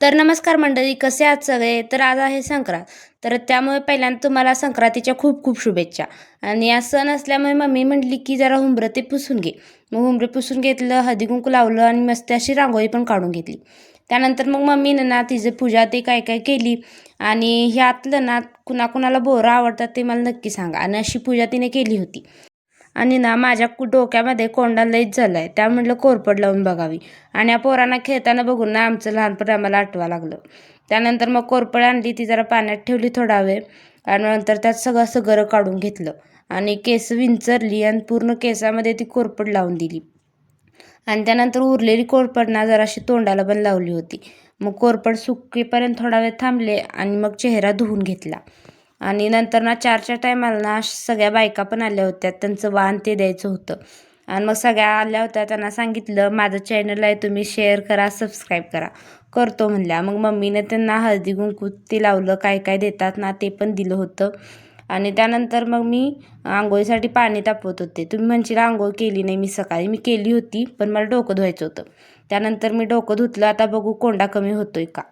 तर नमस्कार मंडळी कसे आहात सगळे? तर आज आहे संक्रांत. तर त्यामुळे पहिल्यांदा तुम्हाला संक्रांतीच्या खूप खूप शुभेच्छा. आणि आज सण असल्यामुळे मम्मी म्हटली की जरा हुंबरं ते पुसून घे. मग हुंबरे पुसून घेतलं हळदी कुंकू लावलं आणि मस्त अशी रांगोळी पण काढून घेतली. त्यानंतर मग मम्मीनं ना तिचं पूजा ते काय काय केली. आणि ह्यातलं ना कुणाकुणाला बोरं आवडतात ते मला नक्की सांगा. आणि अशी पूजा तिने केली होती. आणि ना माझ्या डोक्यामध्ये कोंडा लईच झाला आहे त्या म्हटलं कोरपड लावून बघावी. आणि या पोरांना खेळताना बघून ना आमचं लहानपण आम्हाला आठवा लागलं. त्यानंतर मग कोरपड आणली ती जरा पाण्यात ठेवली थोडा वेळ. आणि नंतर त्यात सगळं सगळं काढून घेतलं. आणि केस विंचरली आणि पूर्ण केसामध्ये ती कोरपड लावून दिली. आणि त्यानंतर उरलेली कोरपड ना जराशी तोंडाला पण लावली होती. मग कोरपड सुकेपर्यंत थोडा वेळ थांबले आणि मग चेहरा धुवून घेतला. आणि नंतर ना चारच्या टायमाला ना सगळ्या बायका पण आल्या होत्या. त्यांचं वाहन ते द्यायचं होतं. आणि मग सगळ्या आल्या होत्या. त्यांना सांगितलं माझं चॅनल आहे तुम्ही शेअर करा सबस्क्राईब करा. करतो म्हणल्या. मग मम्मीने त्यांना हळदी कुंकू ते लावलं काय काय देतात ना ते पण दिलं होतं. आणि त्यानंतर मग मी आंघोळीसाठी पाणी तापवत होते. तुम्ही म्हणशील आंघोळ केली नाही मी सकाळी. मी केली होती पण मला डोकं धुवायचं होतं. त्यानंतर मी डोकं धुतलं. आता बघू कोंडा कमी होतोय का?